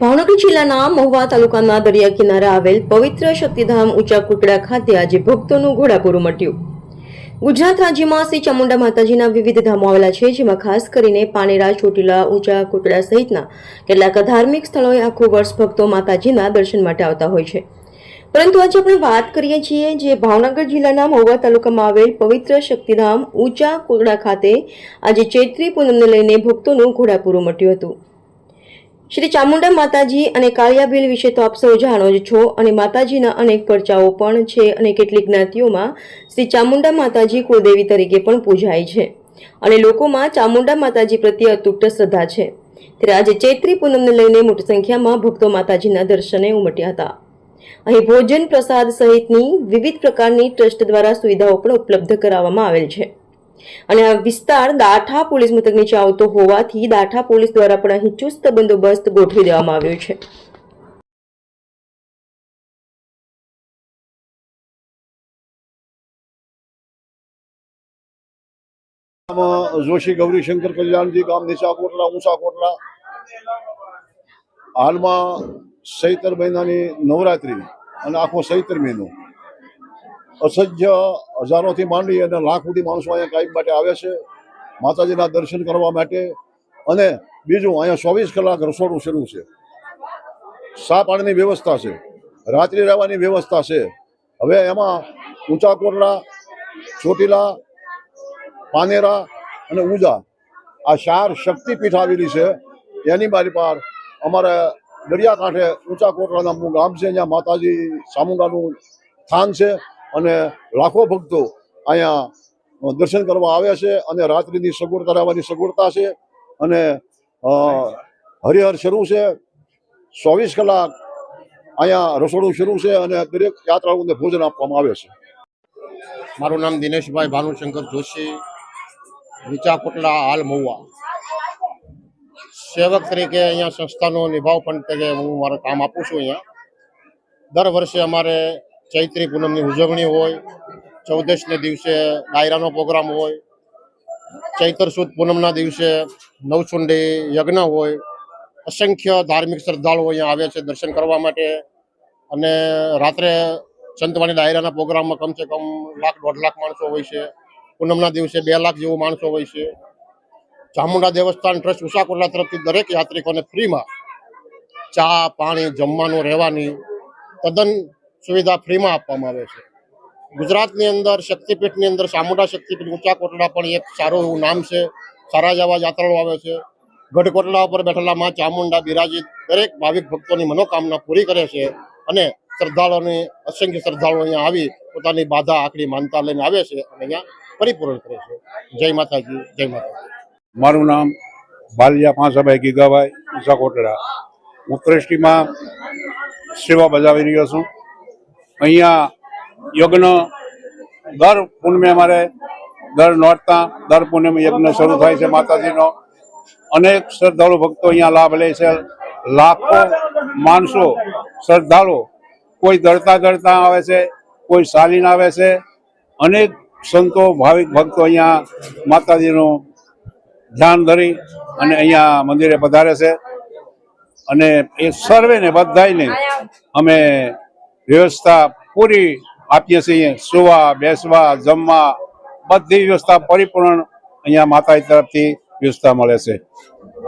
ભાવનગર જિલ્લાના મહુવા તાલુકાના દરિયા કિનારે આવેલ પવિત્ર શક્તિધામ ઊંચા કુકડા ખાતે આજે ભક્તોનું ઘોડાપૂરું મટ્યું. ગુજરાત રાજ્યમાં શ્રી ચામુંડા માતાજીના વિવિધ ધામો આવેલા છે, જેમાં ખાસ કરીને પાનેરા, ચોટીલા, ઊંચા કુકડા સહિતના કેટલાક ધાર્મિક સ્થળોએ આખું વર્ષ ભક્તો માતાજીના દર્શન માટે આવતા હોય છે. પરંતુ આજે આપણે વાત કરીએ છીએ જે ભાવનગર જિલ્લાના મહુવા તાલુકામાં આવેલ પવિત્ર શક્તિધામ ઊંચા કુકડા ખાતે આજે ચૈત્રી પૂનમને લઈને ભક્તોનું ઘોડાપૂરું મટ્યું હતું. શ્રી ચામુંડા માતાજી અને કાળિયાબેલ વિશે તો આપ સૌ જાણો જ છો અને માતાજીના અનેક પરચાઓ પણ છે અને કેટલીક જ્ઞાતિઓમાં શ્રી ચામુંડા માતાજી કુળદેવી તરીકે પણ પૂજાય છે. અને લોકોમાં ચામુંડા માતાજી પ્રત્યે અતૂટ શ્રદ્ધા છે. ત્યારે આજે ચૈત્રી પૂનમને લઈને મોટી સંખ્યામાં ભક્તો માતાજીના દર્શને ઉમટ્યા હતા. અહીં ભોજન પ્રસાદ સહિતની વિવિધ પ્રકારની ટ્રસ્ટ દ્વારા સુવિધાઓ પણ ઉપલબ્ધ કરાવવામાં આવેલ છે. અને આ વિસ્તાર દાઠા પોલીસ મથક નીચે આવતો હોવાથી દાઠા પોલીસ દ્વારા પણ અહીં ચુસ્ત બંદોબસ્ત ગોઠવી દેવામાં આવ્યો છે. જોશી ગૌરી શંકર કલ્યાણજી ગામ નીચા કોટલા હાલમાં સૈતર મહિનાની નવરાત્રી અને આખો સૈતર મહિનો અસંખ્ય હજારોથી માંડી અને લાખ સુધી માણસો અહીંયા કાયમ માટે આવે છે. માતાજીના દર્શન કરવા માટે. અને બીજું, અહીંયા ચોવીસ કલાક રસોડું શરૂ છે. સા પાણીની વ્યવસ્થા છે. રાત્રિ રહેવાની વ્યવસ્થા છે. હવે એમાં ઊંચા કોટલા ચોટીલા, પાનેરા અને ઊંઝા આ ચાર શક્તિપીઠ આવેલી છે. એની બારી પાર અમારે દરિયાકાંઠે ઊંચા કોટલા નામનું ગામ છે. જ્યાં માતાજી સામુંડાનું સ્થાન છે. અને લાખો ભક્તો અહીંયા દર્શન કરવા આવે છે અને રાત્રિની સગવડ કરાવવાની સગવડતા છે અને હરિહર શરૂ છે. ચોવીસ કલાક અહીંયા રસોડું શરૂ છે અને દરેક યાત્રાળુઓને ભોજન આપવામાં આવે છે. મારું નામ દિનેશભાઈ ભાનુશંકર જોશી નીચા કોટલા હાલ મહુવા. સેવક તરીકે અહીંયા સંસ્થાનો નિભાવ પણ તરીકે હું મારું કામ આપું છું અહીંયા. દર વર્ષે અમારે ચૈત્રી પૂનમની ઉજવણી હોય, ચૌદશને દિવસે ડાયરાનો પ્રોગ્રામ હોય, ચૈતર સુદ પૂનમના દિવસે નવચુંડી યજ્ઞ હોય, અસંખ્ય ધાર્મિક શ્રદ્ધાળુઓ અહીંયા આવે છે દર્શન કરવા માટે. અને રાત્રે સંતવાણી ડાયરાના પ્રોગ્રામમાં કમસે કમ લાખ, દોઢ લાખ માણસો હોય છે. પૂનમના દિવસે બે લાખ જેવું માણસો હોય છે. ચામુંડા દેવસ્થાન ટ્રસ્ટ ઉષાકોટલા તરફથી દરેક યાત્રિકોને ફ્રીમાં ચા, પાણી, જમવાનું, રહેવાની તદ્દન સુવિધા ફ્રીમાં આપવામાં આવે છે. ગુજરાતની અંદર શક્તિપીઠની અંદર ચામુંડા શક્તિપીઠ, ઊંચા કોટડા પણ એક સારું એવું નામ છે. સારા જેવા યાત્રાળુ આવે છે. ગઢકોટલા ઉપર બેઠેલા માં ચામુંડા બિરાજી દરેક ભાવિક ભક્તોની મનોકામના પૂરી કરે છે અને શ્રદ્ધાળુઓની, અસંખ્ય શ્રદ્ધાળુઓ અહીંયા આવી પોતાની બાધા આકડી માનતા લઈને આવે છે અને અહીંયા પરિપૂર્ણ કરે છે. જય માતાજી જય માતાજી. મારું નામ બાલિયા પાંસાભાઈ ગીગાભાઈ, ઊંચા કોટડા. હું ટ્રસ્ટીમાં સેવા બજાવી રહ્યો છું. અહીંયા યજ્ઞ, દર પૂનમે અમારે દર નોરતા, દર પૂનમે યજ્ઞ શરૂ થાય છે માતાજીનો. અનેક શ્રદ્ધાળુ ભક્તો અહીંયા લાભ લે છે. લાખો માણસો શ્રદ્ધાળુ કોઈ દરતા દરતા આવે છે, કોઈ સાલીન આવે છે. અનેક સંતો, ભાવિક ભક્તો અહીંયા માતાજીનું ધ્યાન ધરી અને અહીંયા મંદિરે પધારે છે. અને એ સર્વેને બધાને અમે વ્યવસ્થા પૂરી આપીએ છીએ. સુવા, બેસવા, જમવા, બધી વ્યવસ્થા પરિપૂર્ણ અહીંયા માતાજી તરફથી વ્યવસ્થા મળે છે.